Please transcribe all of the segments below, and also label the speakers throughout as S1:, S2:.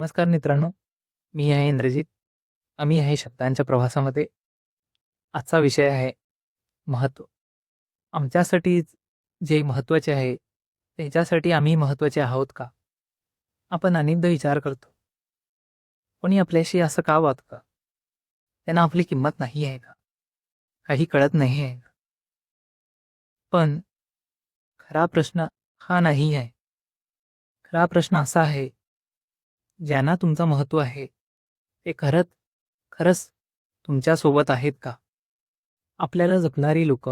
S1: नमस्कार मित्रांनो मी आहे इंद्रजित. आम्ही आहे शब्दांच्या प्रवासामध्ये. आजचा विषय आहे महत्त्व आमच्यासाठी जे महत्त्वाचे आहे त्याच्यासाठी आम्ही महत्त्वाचे आहोत का? आपण अनेकदा विचार करतो. कोणी आपल्याशी असं का वागतं? त्यांना आपली किंमत नाही आहे का? काही कळत नाही आहे का? पण खरा प्रश्न हा नाही आहे. खरा प्रश्न असा आहे ज्यांना तुमचं महत्त्व आहे ते खरंच खरंच तुमच्यासोबत आहेत का? आपल्याला जपणारी लोक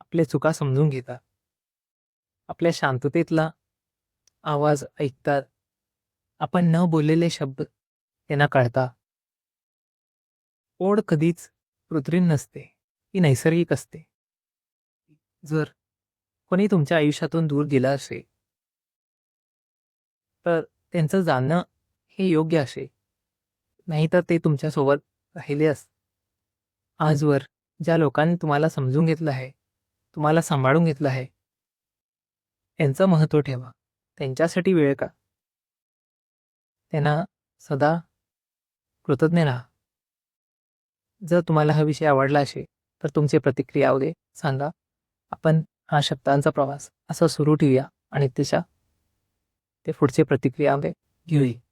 S1: आपल्या चुका समजून घेतात आपल्या शांततेतला आवाज ऐकतात आपण न बोललेले शब्द त्यांना कळता ओढ कधीच कृत्रिम नसते ती नैसर्गिक असते. जर कोणी तुमच्या आयुष्यातून दूर गेला असेल तर त्यांचं जाणं हे योग्य असेल नाहीतर ते तुमच्यासोबत राहिले अस. आजवर ज्या लोकांनी तुम्हाला समजून घेतलं आहे तुम्हाला सांभाळून घेतलं आहे त्यांचं महत्त्व ठेवा. त्यांच्यासाठी वेळ का? त्यांना सदा कृतज्ञ राहा. जर तुम्हाला हा विषय आवडला असेल तर तुमची प्रतिक्रिया आवडे सांगा. आपण हा शब्दांचा प्रवास असा सुरू ठेवूया आणि त्याच्या ते पुढची प्रतिक्रिया घेऊया